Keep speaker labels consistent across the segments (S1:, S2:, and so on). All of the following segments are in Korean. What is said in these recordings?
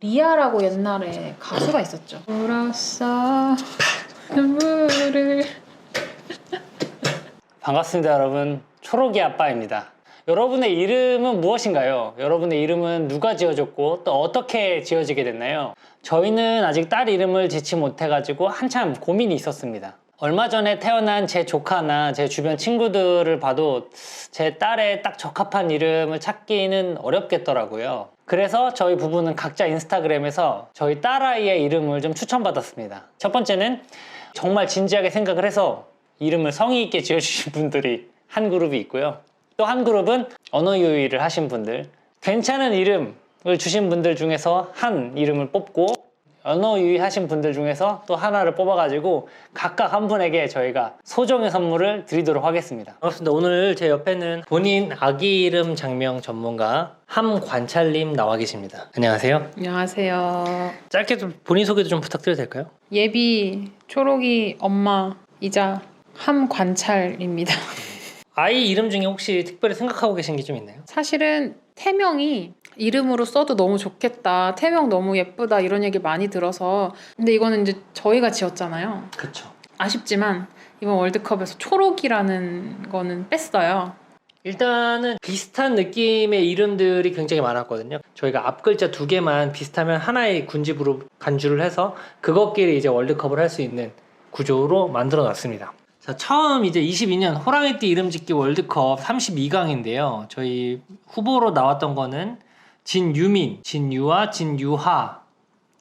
S1: 리아라고 옛날에 가수가 있었죠. 울었어 눈물을
S2: 반갑습니다, 여러분. 초록이 아빠입니다. 여러분의 이름은 무엇인가요? 여러분의 이름은 누가 지어줬고 또 어떻게 지어지게 됐나요? 저희는 아직 딸 이름을 짓지 못해가지고 한참 고민이 있었습니다. 얼마 전에 태어난 제 조카나 제 주변 친구들을 봐도 제 딸에 딱 적합한 이름을 찾기는 어렵겠더라고요. 그래서 저희 부부는 각자 인스타그램에서 저희 딸아이의 이름을 좀 추천받았습니다. 첫 번째는 정말 진지하게 생각을 해서 이름을 성의 있게 지어주신 분들이 한 그룹이 있고요. 또 한 그룹은 언어 유희를 하신 분들, 괜찮은 이름을 주신 분들 중에서 한 이름을 뽑고 언어 유희하신 분들 중에서 또 하나를 뽑아가지고 각각 한 분에게 저희가 소정의 선물을 드리도록 하겠습니다. 반갑습니다. 오늘 제 옆에는 본인 아기 이름 장명 전문가 함관찰님 나와 계십니다. 안녕하세요.
S1: 안녕하세요.
S2: 짧게 좀 본인 소개도 좀 부탁드려도 될까요?
S1: 예비 초록이 엄마이자 함관찰입니다.
S2: 아이 이름 중에 혹시 특별히 생각하고 계신 게 좀 있나요?
S1: 사실은 태명이 이름으로 써도 너무 좋겠다. 태명 너무 예쁘다. 이런 얘기 많이 들어서. 근데 이거는 이제 저희가 지었잖아요.
S2: 그렇죠.
S1: 아쉽지만 이번 월드컵에서 초록이라는 거는 뺐어요.
S2: 일단은 비슷한 느낌의 이름들이 굉장히 많았거든요. 저희가 앞 글자 두 개만 비슷하면 하나의 군집으로 간주를 해서 그것끼리 이제 월드컵을 할 수 있는 구조로 만들어 놨습니다. 자, 처음 이제 22년 호랑이띠 이름 짓기 월드컵 32강인데요. 저희 후보로 나왔던 거는 진유민, 진유아, 진유하,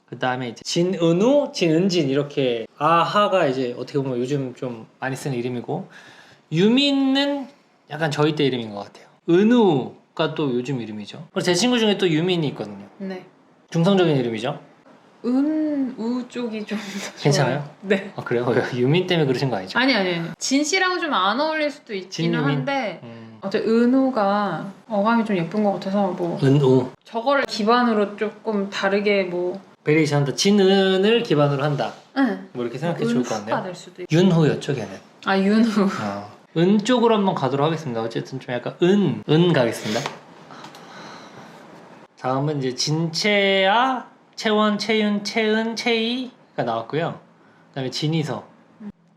S2: 그 다음에 이제 진은우, 진은진 이렇게 아하가 이제 어떻게 보면 요즘 좀 많이 쓰는 이름이고 유민은 약간 저희 때 이름인 것 같아요. 은우가 또 요즘 이름이죠. 그리고 제 친구 중에 또 유민이 있거든요.
S1: 네.
S2: 중성적인 이름이죠.
S1: 은, 우 쪽이 좀 더
S2: 괜찮아요?
S1: 좋아요. 네.
S2: 아 그래요? 유민 때문에 그러신 거 아니죠?
S1: 아니, 아니, 아니. 진 씨랑 좀 안 어울릴 수도 있기는
S2: 진유민?
S1: 한데,
S2: 음,
S1: 어째 은우가 어감이 좀 예쁜 것 같아서 뭐
S2: 은우
S1: 저거를 기반으로 조금 다르게 뭐
S2: 베리에이션 한다. 진은을 기반으로 한다.
S1: 응.
S2: 뭐 이렇게 생각해 좋을 것 같네요.
S1: 될 수도 있고
S2: 윤호였죠, 걔는.
S1: 아 윤우
S2: 어. 은 쪽으로 한번 가도록 하겠습니다. 어쨌든 좀 약간 은, 은 가겠습니다. 다음은 이제 진채아, 채원, 채윤, 채은, 채이가 나왔고요. 그다음에 진이서,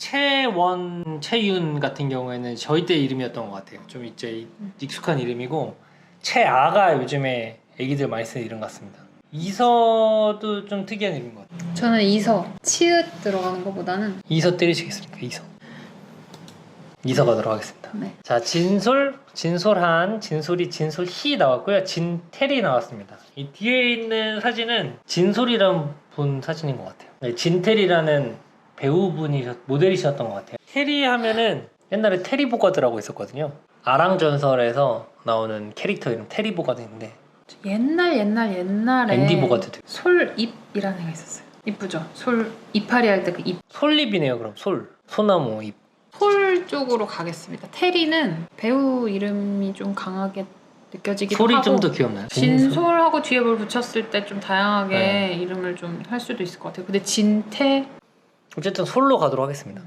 S2: 채원, 채윤 같은 경우에는 저희 때 이름이었던 것 같아요. 좀 이제 익숙한 이름이고 채아가 요즘에 애기들 많이 쓰는 이름 같습니다. 이서도 좀 특이한 이름인 것 같아요.
S1: 저는 이서 치읓 들어가는 것보다는
S2: 이서 때리시겠습니까? 이서. 이서 가도록 하겠습니다.
S1: 네.
S2: 자, 진솔, 진솔한, 진솔이, 진솔희 나왔고요. 진텔이 나왔습니다. 이 뒤에 있는 사진은 진솔이라는 분 사진인 것 같아요. 네, 진텔이라는 배우분이 모델이셨던 것 같아요. 테리 하면은 옛날에 테리 보가드라고 있었거든요. 아랑 전설에서 나오는 캐릭터 이름 테리 보가드 인데
S1: 옛날 옛날 옛날에
S2: 앤디 보가드도
S1: 솔잎이라는 애가 있었어요. 이쁘죠? 솔 이파리 할 때 그 잎.
S2: 솔잎이네요. 그럼 솔, 소나무 잎.
S1: 솔 쪽으로 가겠습니다. 테리는 배우 이름이 좀 강하게 느껴지기도
S2: 솔이
S1: 하고
S2: 좀더 귀엽나요?
S1: 진솔하고 뒤에 뭘 붙였을 때 좀 다양하게
S2: 네.
S1: 이름을 좀 할 수도 있을 것 같아요. 근데 진태
S2: 어쨌든 솔로 가도록 하겠습니다.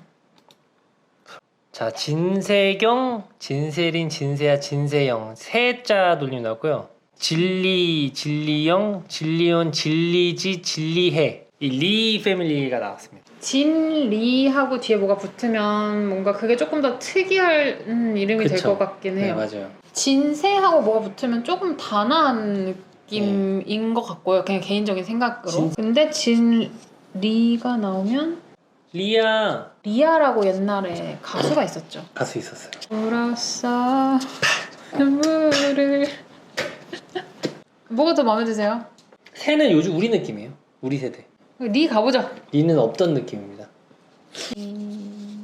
S2: 자, 진세경, 진세린, 진세야, 진세영 세자 돌림 나왔고요. 진리, 진리영, 진리온, 진리지, 진리해 이 리 패밀리가 나왔습니다.
S1: 진리하고 뒤에 뭐가 붙으면 뭔가 그게 조금 더 특이한 음, 이름이 될. 것 같긴
S2: 네,
S1: 해요.
S2: 맞아요.
S1: 진세하고 뭐가 붙으면 조금 단아한 느낌인
S2: 네.
S1: 것 같고요. 그냥 개인적인 생각으로.
S2: 진-
S1: 근데 진리가 나오면
S2: 리아
S1: 리아라고 옛날에 가수가 있었죠.
S2: 가수 있었어요.
S1: 울었어 눈물을 뭐가 더 마음에 드세요?
S2: 새는 요즘 우리 느낌이에요. 우리 세대.
S1: 리 가보죠.
S2: 리는 없던 느낌입니다.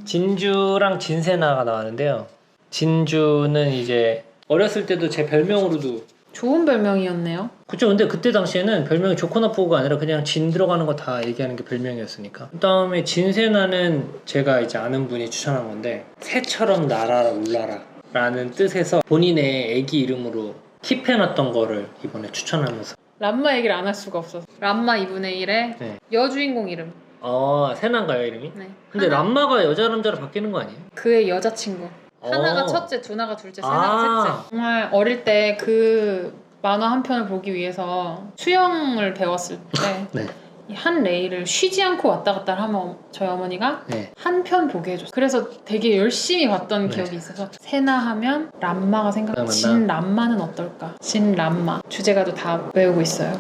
S2: 진주랑 진세나가 나왔는데요. 진주는 이제 어렸을 때도 제 별명으로도
S1: 좋은 별명이었네요.
S2: 그쵸 근데 그때 당시에는 별명이 좋고 나쁘고가 아니라 그냥 진 들어가는 거 다 얘기하는 게 별명이었으니까 그 다음에 진세나는 제가 이제 아는 분이 추천한 건데 새처럼 날아라 울라라 라는 뜻에서 본인의 애기 이름으로 킵해놨던 거를 이번에 추천하면서
S1: 람마 얘기를 안 할 수가 없어서 람마 2분의 1의
S2: 네.
S1: 여주인공 이름.
S2: 어 세나인가요 이름이?
S1: 네.
S2: 근데
S1: 하나,
S2: 람마가 여자 남자로 바뀌는 거 아니에요?
S1: 그의 여자친구. 하나가
S2: 어.
S1: 첫째, 두나가 둘째,
S2: 아.
S1: 세나가 셋째. 정말 어릴 때 그 만화 한 편을 보기 위해서 수영을 배웠을 때
S2: 네.
S1: 이한 레일을 쉬지 않고 왔다 갔다 하면 저희 어머니가
S2: 네.
S1: 한 편 보게 해줬어요. 그래서 되게 열심히 봤던
S2: 네.
S1: 기억이 있어서 세나 하면 람마가 생각. 진 람마는 어떨까? 진 람마 주제가도 다 외우고 있어요.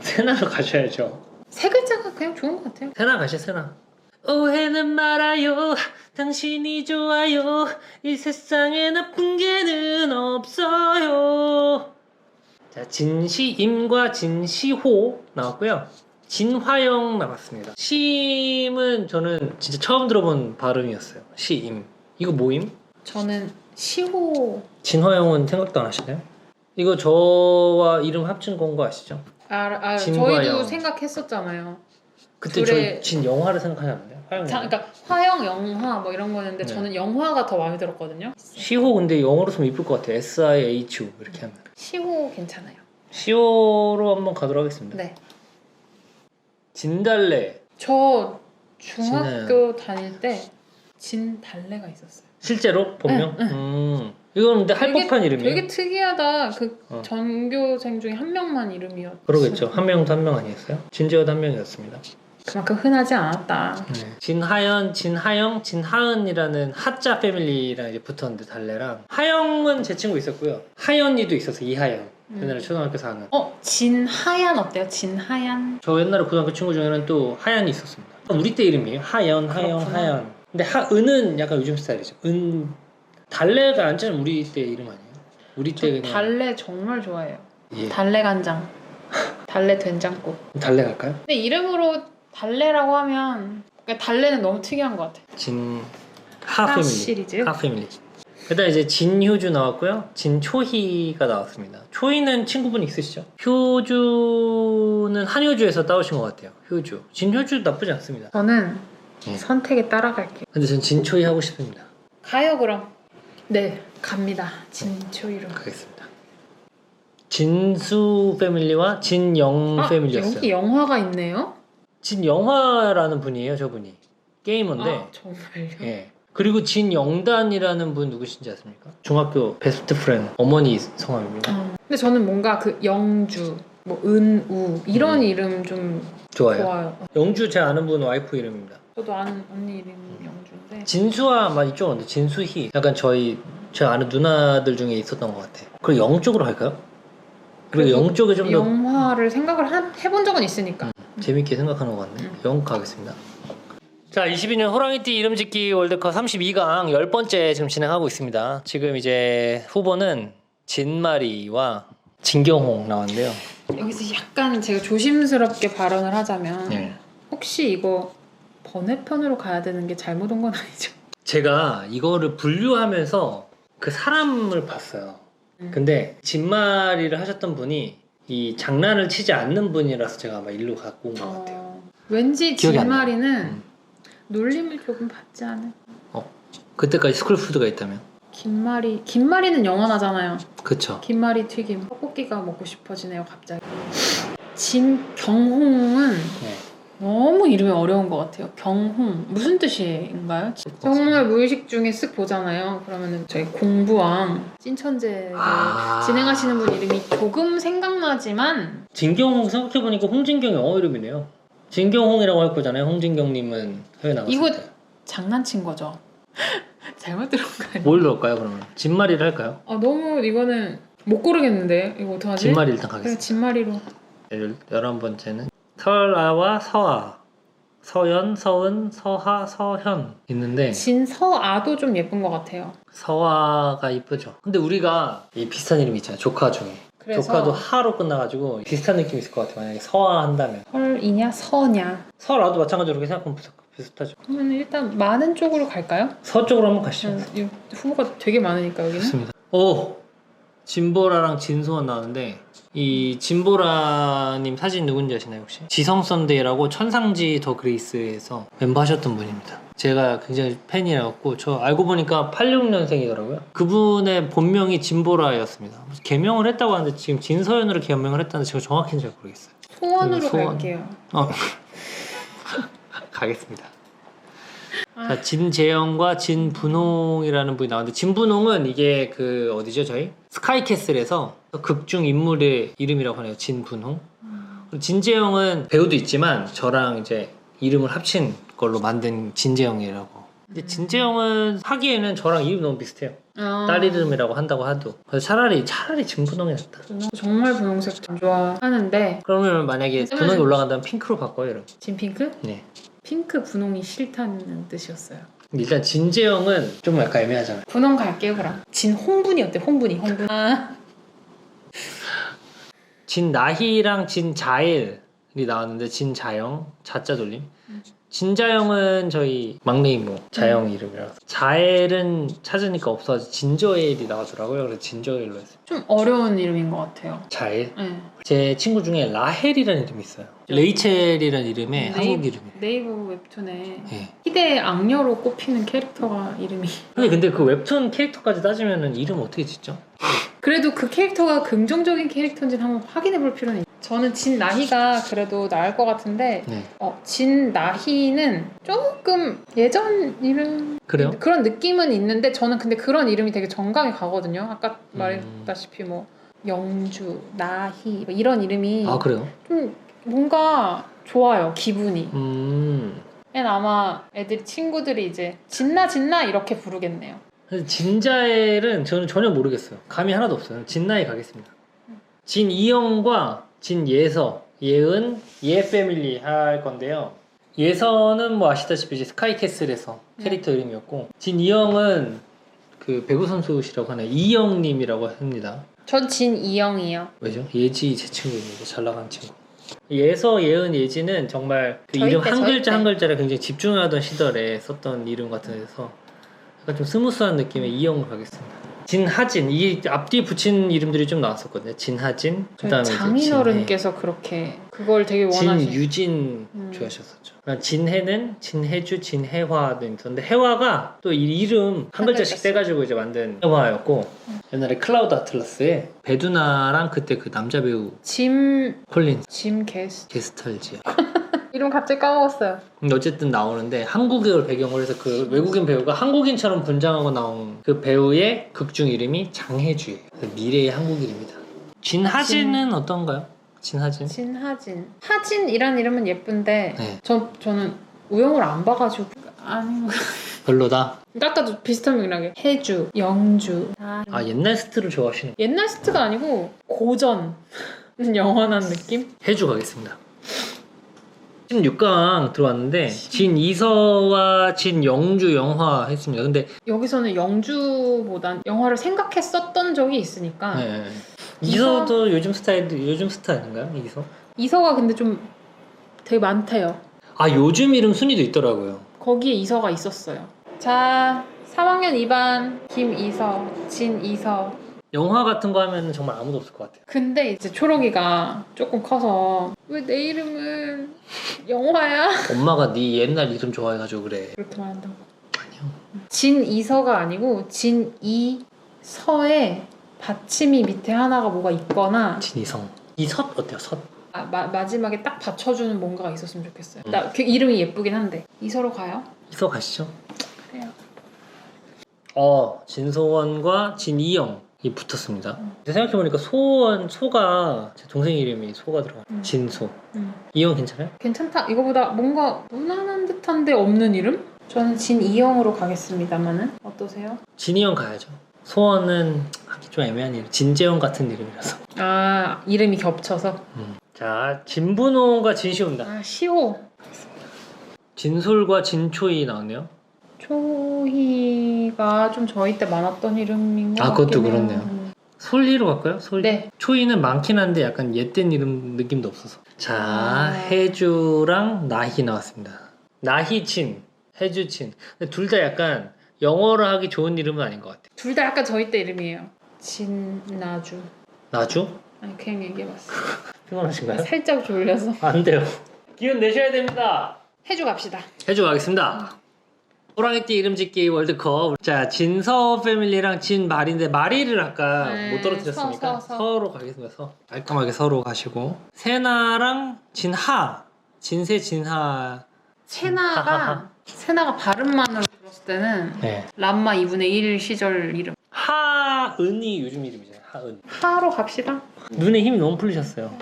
S2: 세나로 가셔야죠.
S1: 세 글자가 그냥 좋은 것 같아요.
S2: 세나 가시 세나. 오해는 말아요. 당신이 좋아요. 이 세상에 나쁜 개는 없어요. 자, 진시임과 진시호 나왔고요. 진화영 나왔습니다. 시임은 저는 진짜 처음 들어본 발음이었어요. 시임. 이거 뭐임?
S1: 저는 시호
S2: 진화영은 생각도 안 하시나요? 이거 저와 이름 합친 건 거 아시죠?
S1: 아, 아 저희도
S2: 영.
S1: 생각했었잖아요.
S2: 그때
S1: 둘의-
S2: 저희 진영화를 생각하지 않나요? 화영.
S1: 자, 그러니까 화영 영화 뭐 이런 거였는데
S2: 네.
S1: 저는 영화가 더 마음에 들었거든요.
S2: 시호 근데 영어로 쓰면 이쁠 것 같아요. S I H O 이렇게 하면.
S1: 시호 괜찮아요.
S2: 시호로 한번 가도록 하겠습니다.
S1: 네.
S2: 진달래
S1: 저 중학교 다닐 때 진달래가 있었어요.
S2: 실제로 본명?
S1: 응, 응.
S2: 음. 이건 근데 할 법한 이름이에요.
S1: 되게 특이하다. 그
S2: 어.
S1: 전교생 중에 한 명만 이름이었.
S2: 그러겠죠. 한 명도 한 명 아니었어요? 진재호도 한 명이었습니다.
S1: 그만큼 흔하지 않았다.
S2: 네. 진하연, 진하영, 진하은이라는 하자 패밀리랑 이제 붙었는데 달래랑 하영은 제 친구 있었고요. 하연이도 있었어요. 이하영.
S1: 음.
S2: 옛날에 초등학교 4학년.
S1: 어 진하얀 어때요? 진하얀.
S2: 저 옛날에 고등학교 친구 중에는 또 하연이 있었습니다. 우리 때 이름이에요. 하연, 하영,
S1: 그렇구나.
S2: 하연. 근데 하은은 약간 요즘 스타일이죠. 은 달래가 완전 우리 때 이름 아니에요? 우리 저때 그냥
S1: 달래 정말 좋아해요.
S2: 예.
S1: 달래 간장. 달래 된장국.
S2: 달래 갈까요?
S1: 근데 이름으로 달래라고 하면 그러니까 달래는 너무 특이한 것 같아.
S2: 진하
S1: 하
S2: 패밀리.
S1: 시리즈.
S2: 하 패밀리. 그다음 이제 진효주 나왔고요. 진초희가 나왔습니다. 초희는 친구분 있으시죠? 효주는 한효주에서 따오신 것 같아요. 효주. 진효주 나쁘지 않습니다.
S1: 저는
S2: 네.
S1: 선택에 따라갈게요.
S2: 근데 전 진초희 하고 싶습니다.
S1: 가요 그럼. 네 갑니다. 진초이로.
S2: 가겠습니다. 진수 패밀리와 진영
S1: 아
S2: 패밀리였어요.
S1: 여기 영화가 있네요.
S2: 진영화라는 분이에요, 저분이. 게이머인데.
S1: 아 정말요?
S2: 예. 그리고 진영단이라는 분 누구신지 아십니까? 중학교 베스트 프렌드 어머니 성함입니다.
S1: 어. 근데 저는 뭔가 그 영주, 뭐 은우 이런
S2: 음.
S1: 이름 좀
S2: 좋아요.
S1: 좋아요.
S2: 영주 제 아는 분 와이프 이름입니다.
S1: 저도 아는 언니 이름이 영주인데.
S2: 진수와 막 이쪽은 진수희. 약간 저희 제 아는 누나들 중에 있었던 것 같아. 그리고 영 쪽으로 할까요? 그리고 영 쪽에 좀 더
S1: 영화를 생각을 한- 해본 적은 있으니까.
S2: 재밌게 생각하는 것 같네.
S1: 음.
S2: 영 가겠습니다. 자, 22년 호랑이띠 이름 짓기 월드컵 32강 10번째 지금 진행하고 있습니다. 지금 이제 후보는 진마리와 진경홍 나왔는데요.
S1: 여기서 약간 제가 조심스럽게 발언을 하자면
S2: 네.
S1: 혹시 이거 번외편으로 가야 되는 게 잘못 온 건 아니죠?
S2: 제가 이거를 분류하면서 그 사람을 봤어요.
S1: 음.
S2: 근데 진마리를 하셨던 분이 이 장난을 치지 않는 분이라서 제가 아마 일로 갖고 온 것 같아요.
S1: 어, 왠지
S2: 기억이 안 나요.
S1: 진마리는
S2: 음.
S1: 놀림을 조금 받지 않은
S2: 그때까지 스쿨푸드가 있다면?
S1: 김말이 김말이는 영원하잖아요.
S2: 그쵸.
S1: 김말이 튀김 떡볶이가 먹고 싶어지네요 갑자기. 진경홍은
S2: 네.
S1: 너무 이름이 어려운 것 같아요. 경홍 무슨 뜻인가요? 정말 무의식 중에 쓱 보잖아요. 그러면은 저희 공부왕 찐천재를
S2: 아.
S1: 진행하시는 분 이름이 조금 생각나지만
S2: 진경홍 생각해보니까 홍진경 영어 이름이네요. 진경홍이라고 할 거잖아요. 홍진경님은 해외 나갔을
S1: 이거-
S2: 때.
S1: 장난친 거죠. 잘못 들은 거 아니에요?
S2: 뭘 넣을까요 그러면? 진마리를 할까요?
S1: 아 너무 이거는 못 고르겠는데 이거 어떡하지?
S2: 진마리 일단
S1: 그래
S2: 가겠습니다.
S1: 진마리로.
S2: 열, 열한 번째는 설아와 서아, 서연, 서은, 서하, 서현 있는데
S1: 진서아도 좀 예쁜 것 같아요.
S2: 서아가 이쁘죠. 근데 우리가 이 비슷한 이름 있잖아요. 조카 중에.
S1: 그래서
S2: 조카도 하로 끝나가지고 비슷한 느낌 있을 것 같아요. 만약에 서아 한다면
S1: 헐이냐 서냐.
S2: 설아도 마찬가지로 그렇게 생각하면 비슷- 비슷하죠.
S1: 그러면 일단 많은 쪽으로 갈까요?
S2: 서 쪽으로 한번 가시죠.
S1: 음, 이 후보가 되게 많으니까 여기는.
S2: 좋습니다. 오 진보라랑 진소원 나왔는데 이 진보라님 사진 누군지 아시나요 혹시? 지성 썬데이라고 천상지 더 그레이스에서 멤버 하셨던 분입니다. 제가 굉장히 팬이었고 저 알고 보니까 86년생이더라고요. 그분의 본명이 진보라였습니다. 개명을 했다고 하는데 지금 진서연으로 개명을 했다는데 제가 정확히는 잘 모르겠어요.
S1: 소원으로
S2: 소원.
S1: 갈게요.
S2: 어. 가겠습니다.
S1: 아.
S2: 자, 진재영과 진분홍이라는 분이 나왔는데 진분홍은 이게 그 어디죠 저희 스카이캐슬에서 극중 인물의 이름이라고 하네요. 진분홍. 그리고 진재영은 배우도 있지만 저랑 이제 이름을 합친 걸로 만든 진재영이라고. 근데 진재영은 하기에는 저랑 이름 너무 비슷해요.
S1: 아,
S2: 딸 이름이라고 한다고 하도. 그래서 차라리 차라리 진분홍이 낫다.
S1: 정말 분홍색 좀 좋아하는데
S2: 그러면 만약에
S1: 음.
S2: 분홍이 올라간다면 핑크로 바꿔요, 여러분.
S1: 진핑크?
S2: 네.
S1: 핑크 분홍이 싫다는 뜻이었어요.
S2: 일단 진재영은 좀 약간 애매하잖아요.
S1: 분홍 갈게요 그럼. 진홍분이 어때? 홍분이 홍분. 아,
S2: 진나희랑 진자일이 나왔는데 진자영 자자 돌림. 진자영은 저희 막내 이모 자영 이름이라서 자엘은 찾으니까 없어서 진저엘이 나오더라고요. 그래서 진저엘로 했어요.
S1: 좀 어려운 이름인 것 같아요.
S2: 자엘.
S1: 네.
S2: 제 친구 중에 라헬이라는 이름이 있어요. 레이첼이라는 이름의
S1: 네이-
S2: 한국 이름이에요.
S1: 네이버 웹툰에
S2: 예.
S1: 희대의 악녀로 꼽히는 캐릭터가 이름이.
S2: 근데 근데 그 웹툰 캐릭터까지 따지면은 이름 어떻게 짓죠?
S1: 그래도 그 캐릭터가 긍정적인 캐릭터인지 는 한번 확인해 볼 필요는 있 저는 진 나희가 그래도 나을 것 같은데
S2: 네.
S1: 어, 진 나희는 조금 예전 이름
S2: 그래요?
S1: 그런 느낌은 있는데 저는 근데 그런 이름이 되게 정감이 가거든요. 아까
S2: 음.
S1: 말했다시피 뭐 영주, 나희 뭐 이런 이름이
S2: 아 그래요?
S1: 좀 뭔가 좋아요 기분이.
S2: 음.
S1: 아마 애들 친구들이 이제 진나 진나 이렇게 부르겠네요.
S2: 진자엘은 저는 전혀 모르겠어요. 감이 하나도 없어요. 진나이 가겠습니다. 진 이영과 진예서, 예은, 예 패밀리 할 건데요. 예서는 뭐 아시다시피 이제 스카이캐슬에서 캐릭터 이름이었고 진이영은 그 배구 선수시라고 하네 이영님이라고 합니다.
S1: 전 진이영이요.
S2: 왜죠? 예지 제 친구입니다. 잘 나간 친구. 예서, 예은, 예지는 정말 그 이름
S1: 때,
S2: 한 글자
S1: 때.
S2: 한 글자를 굉장히 집중하던 시절에 썼던 이름 같아서 약간 좀 스무스한 느낌의 이영으로 가겠습니다. 진하진 이 앞뒤 붙인 이름들이 좀 나왔었거든요. 진하진, 그다음에
S1: 장인어른께서 그렇게 그걸 되게 원하시.
S2: 진유진
S1: 음.
S2: 좋아하셨었죠. 진해는 진해주, 진해화도 있었는데 해화가 또 이 이름 한 글자씩
S1: 글자
S2: 떼가지고 이제 만든 해화였고 옛날에 클라우드 아틀라스에 배두나랑 그때 그 남자 배우
S1: 짐,
S2: 콜린
S1: 짐 게스.
S2: 게스탈지야.
S1: 이름 갑자기 까먹었어요.
S2: 근데 어쨌든 나오는데 한국을 배경으로 해서 그 외국인 배우가 한국인처럼 분장하고 나온 그 배우의 극중 이름이 장혜주예요. 그래서 미래의 한국인입니다. 진하진은 어떤가요? 진하진?
S1: 진하진. 하진이란 이름은 예쁜데
S2: 네.
S1: 전 저는 우영을 안 봐가지고 아니
S2: 별로다.
S1: 아까도 비슷한 맥락에 해주, 영주. 아,
S2: 아 옛날 스트를 좋아하시는
S1: 옛날 스트가 아니고 고전 영원한 느낌?
S2: 해주 가겠습니다. 16강 들어왔는데 진 이서와 진 영주 영화 했습니다. 근데
S1: 여기서는 영주보단 영화를 생각했었던 적이 있으니까
S2: 네. 이서도 요즘 스타일 요즘 스타 아닌가요? 이서?
S1: 이서가 근데 좀 되게 많대요.
S2: 아 요즘 이름 순위도 있더라고요.
S1: 거기에 이서가 있었어요. 자, 3학년 2반 김이서, 진이서.
S2: 영화 같은 거 하면 정말 아무도 없을 것 같아요.
S1: 근데 이제 초록이가 조금 커서 왜 내 이름은 영화야?
S2: 엄마가 네 옛날 이름 좋아해가지고 그래.
S1: 그렇게 말한다고.
S2: 아니요.
S1: 진이서가 아니고 진이서에 받침이 밑에 하나가 뭐가 있거나
S2: 진이성. 이섭 어때요? 섭.
S1: 아, 마, 마지막에 딱 받쳐주는 뭔가가 있었으면 좋겠어요.
S2: 음.
S1: 나 그 이름이 예쁘긴 한데 이서로 가요?
S2: 이서 가시죠.
S1: 그래요.
S2: 어 진소원과 진이영 이 붙었습니다. 생각해보니까 소원 소가 제 동생 이름이 소가 들어가.
S1: 음.
S2: 진소.
S1: 음.
S2: 이영 괜찮아요?
S1: 괜찮다. 이거보다 뭔가 무난한 듯한데 없는 이름? 저는 진이영으로 가겠습니다만은 어떠세요?
S2: 진이영 가야죠. 소원은 하기 좀 애매한 이름. 진재영 같은 이름이라서.
S1: 아 이름이 겹쳐서
S2: 자 진분호가 진시온다.
S1: 아 시호
S2: 진솔과 진초이 나왔네요.
S1: 초희가 좀 저희 때 많았던 이름인 것
S2: 아, 그것도. 그렇네요.
S1: 음.
S2: 솔리로 갈까요? 솔리.
S1: 네.
S2: 초이는 많긴 한데 약간 옛된 이름 느낌도 없어서. 자,
S1: 아.
S2: 해주랑 나희 나왔습니다. 나희친, 해주친. 둘 다 약간 영어로 하기 좋은 이름은 아닌 것 같아요.
S1: 둘 다 약간 저희 때 이름이에요. 진나주.
S2: 나주?
S1: 아니 그냥 얘기해봤어.
S2: 피곤하신가요?
S1: 살짝 졸려서
S2: 안 돼요. 기운 내셔야 됩니다.
S1: 해주 갑시다.
S2: 해주 가겠습니다. 호랑이띠 이름 짓기 월드컵. 자, 진서 패밀리랑 진마리인데 마리를 아까
S1: 네,
S2: 못 떨어뜨렸으니까
S1: 서, 서, 서.
S2: 로 가겠습니다. 서. 깔끔하게 서로 가시고. 세나랑 진하. 진세 진하.
S1: 세나가 세나가 발음만으로 들었을 때는
S2: 네.
S1: 람마 2분의 1 시절 이름.
S2: 하 하은이 요즘 이름이잖아요. 하은.
S1: 하로 갑시다.
S2: 눈에 힘이 너무 풀리셨어요.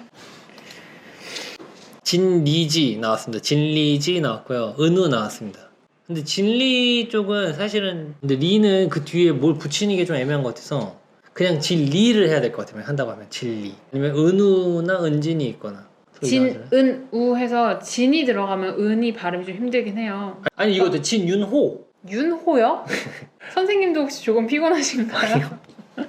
S2: 진리지 나왔습니다. 진리지 나왔고요. 은우 나왔습니다. 근데 진리 쪽은 사실은 근데 리는 그 뒤에 뭘 붙이는 게 좀 애매한 것 같아서 그냥 진리를 해야 될 것 같아요. 한다고 하면 진리. 아니면 은우나 은진이 있거나.
S1: 진, 은, 우 해서 진이 들어가면 은이 발음이 좀 힘들긴 해요.
S2: 아니 이것도 진윤호.
S1: 윤호요? 선생님도 혹시 조금 피곤하신가요?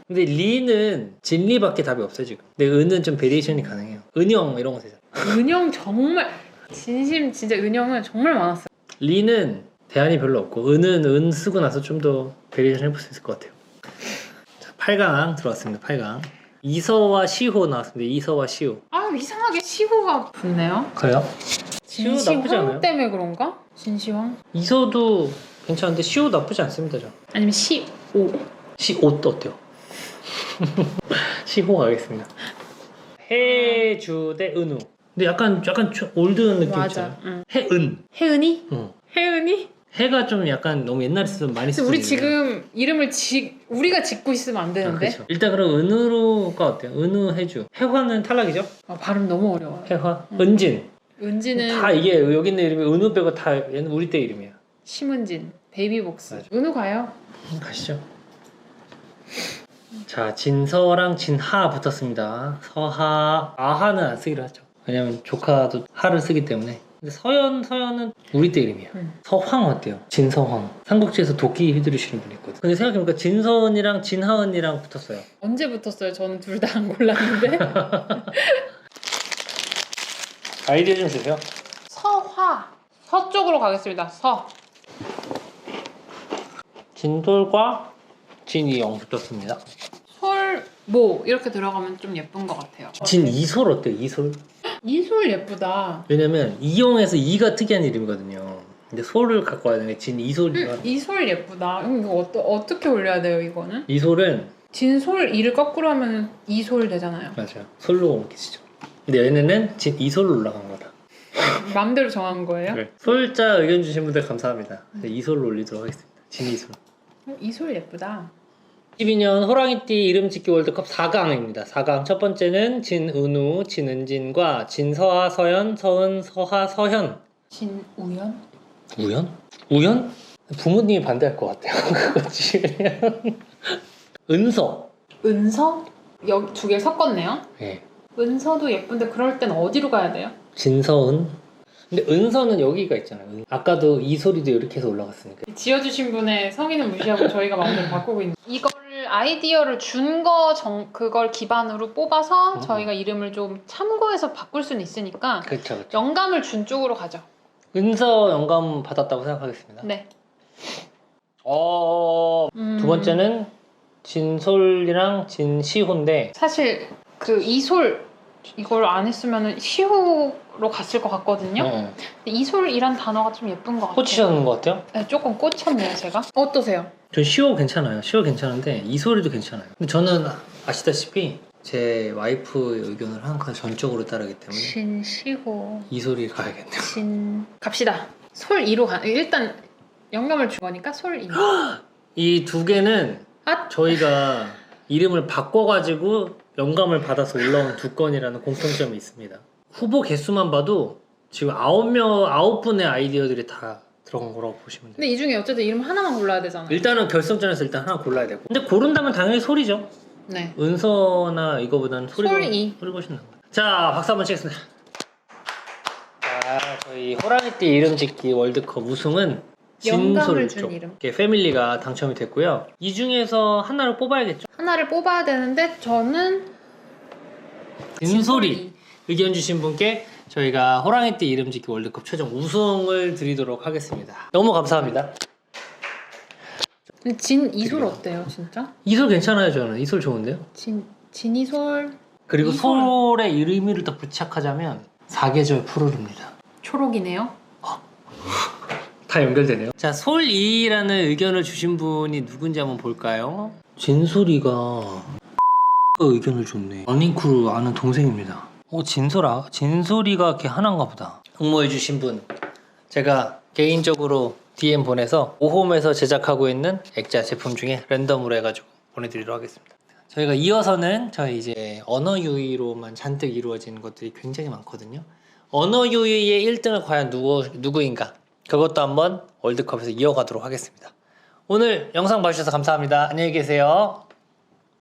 S2: 근데 리는 진리밖에 답이 없어요 지금. 근데 은은 좀 베리에이션이 가능해요. 은영 이런 거 되잖아.
S1: 은영 정말 진심 진짜 은영은 정말 많았어요.
S2: 리는 대안이 별로 없고 은은 은 쓰고 나서 좀 더 베리에이션 해볼 수 있을 것 같아요. 자, 8강 들어왔습니다. 8강. 이서와 시호 나왔습니다. 이서와 시호.
S1: 아 이상하게 시호가 붙네요.
S2: 그래요? 시호 나쁘지
S1: 진시황
S2: 않아요.
S1: 때문에 그런가? 진시황?
S2: 이서도 괜찮은데 시호 나쁘지 않습니다. 저.
S1: 아니면 시오.
S2: 시옷도 어때요? 시호 가겠습니다. 해주 대 은우. 근데 약간 약간 좀 올드 느낌
S1: 맞아.
S2: 있잖아요.
S1: 응.
S2: 해은.
S1: 혜은이?
S2: 응.
S1: 혜은이?
S2: 해가 좀 약간 너무 옛날에 쓰던 많이
S1: 근데 우리. 지금 이름을 지 우리가 짓고 있으면 안
S2: 아,
S1: 되는데.
S2: 그렇죠. 일단 그럼 은우가 어때요? 은우 해주. 해화는 탈락이죠?
S1: 아, 발음 너무 어려워요.
S2: 해화.
S1: 음.
S2: 은진.
S1: 은지는
S2: 다 이게 여기 있는 이름이 은우 빼고 다 얘는 우리 때 이름이야.
S1: 심은진, 베이비복스.
S2: 맞아.
S1: 은우 가요.
S2: 가시죠. 자, 진서랑 진하 붙었습니다. 서하, 아하는 안 쓰기로 하죠. 왜냐면 조카도 하를 쓰기 때문에. 근데 서연, 서연은 우리 때 이름이야.
S1: 음.
S2: 서황 어때요? 진서황. 삼국지에서 도끼 휘두르시는 분이 있거든. 근데 생각해보니까 진서은이랑 진하은이랑 붙었어요.
S1: 언제 붙었어요? 저는 둘다 안 골랐는데.
S2: 아이디어 좀 주세요.
S1: 서화. 서쪽으로 가겠습니다. 서.
S2: 진돌과 진이영 붙었습니다.
S1: 솔 모 이렇게 들어가면 좀 예쁜 것 같아요.
S2: 진이솔 어때요? 이솔?
S1: 이 솔 예쁘다.
S2: 왜냐면 이용에서 이가 특이한 이름이거든요. 근데 솔을 갖고 와야 되는 게 진이솔이라.
S1: 음, 이솔 예쁘다. 음, 이거 어떠, 어떻게 올려야 돼요 이거는?
S2: 이솔은
S1: 진솔 이를 거꾸로 하면 이솔 되잖아요.
S2: 맞아요. 솔로 옮기시죠. 근데 얘네는 진 이솔로 올라간 거다.
S1: 마음대로 정한 거예요?
S2: 네. 솔자 의견 주신 분들 감사합니다. 네, 이솔로 올리도록 하겠습니다. 진 이솔.
S1: 어, 이솔 예쁘다.
S2: 12년 호랑이띠 이름 짓기 월드컵 4강입니다. 4강 첫 번째는 진은우, 진은진과 진서하, 서연, 서은, 서하, 서현.
S1: 진우연?
S2: 우연? 우연? 부모님이 반대할 것 같아요. 그거 지으면. 은서.
S1: 은서? 여기 두 개 섞었네요.
S2: 네.
S1: 은서도 예쁜데 그럴 땐 어디로 가야 돼요?
S2: 진서은. 근데 은서는 여기가 있잖아요. 은- 아까도 이 소리도 이렇게 해서 올라갔으니까.
S1: 지어주신 분의 성인은 무시하고 저희가 마음대로 바꾸고 있는 이거를 아이디어를 준 거 그걸 기반으로 뽑아서
S2: 음.
S1: 저희가 이름을 좀 참고해서 바꿀 수는 있으니까
S2: 그렇죠, 그렇죠.
S1: 영감을 준 쪽으로 가죠.
S2: 은서 영감 받았다고 생각하겠습니다.
S1: 네.
S2: 어,
S1: 음,
S2: 두 번째는 진솔이랑 진시호인데
S1: 사실 그 이솔 이걸 안 했으면 시호 로 갔을 것 같거든요.
S2: 어,
S1: 근데 이솔이란 단어가 좀 예쁜 것 같아요.
S2: 꽂히셨는 것 같아요.
S1: 네, 조금 꽂혔네요, 제가. 어떠세요?
S2: 전 시호 괜찮아요. 시호 괜찮은데 이 소리도 괜찮아요. 근데 저는 아시다시피 제 와이프의 의견을 항상 전적으로 따르기 때문에
S1: 진시호,
S2: 이 소리 가야겠네요.
S1: 진 갑시다. 솔 2로 가. 일단 영감을 준 거니까 솔 2.
S2: 이 두 개는
S1: 아,
S2: 저희가 이름을 바꿔가지고 영감을 받아서 올라온 두 건이라는 공통점이 있습니다. 후보 개수만 봐도 지금 아홉 명 아홉 분의 아이디어들이 다 들어간 거라고 보시면 돼요.
S1: 근데 이 중에 어쨌든 이름 하나만 골라야 되잖아요.
S2: 일단은 결승전에서 일단 하나 골라야 되고. 근데 고른다면 당연히 소리죠.
S1: 네.
S2: 은서나 이거보다는 소리가
S1: 솔이.
S2: 소리가 훨씬 나은 같아요. 자 박수 한번 치겠습니다. 자 저희 호랑이띠 이름 짓기 월드컵 우승은
S1: 영감을
S2: 진솔 준쪽
S1: 이름.
S2: 이렇게 패밀리가 당첨이 됐고요. 이 중에서 하나를 뽑아야겠죠.
S1: 하나를 뽑아야 되는데 저는
S2: 진솔이 의견 주신 분께 저희가 호랑이띠 이름 짓기 월드컵 최종 우승을 드리도록 하겠습니다. 너무 감사합니다.
S1: 근데 진 이솔 어때요, 진짜?
S2: 이솔 괜찮아요 저는 이솔 좋은데요.
S1: 진 진이솔
S2: 그리고
S1: 이솔.
S2: 솔의 의미를 더 부착하자면 사계절 푸르릅니다.
S1: 초록이네요.
S2: 다 연결되네요. 자, 솔이라는 의견을 주신 분이 누군지 한번 볼까요? 진솔이가 의견을 줬네. 러닝크루 아는 동생입니다. 오, 진솔아. 진솔이가 걔 하나인가 보다. 응모해 주신 분. 제가 개인적으로 DM 보내서 오홈에서 제작하고 있는 액자 제품 중에 랜덤으로 해가지고 보내드리도록 하겠습니다. 저희가 이어서는 저희 이제 언어 유희로만 잔뜩 이루어진 것들이 굉장히 많거든요. 언어 유희의 1등을 과연 누구, 누구인가? 그것도 한번 월드컵에서 이어가도록 하겠습니다. 오늘 영상 봐주셔서 감사합니다. 안녕히 계세요.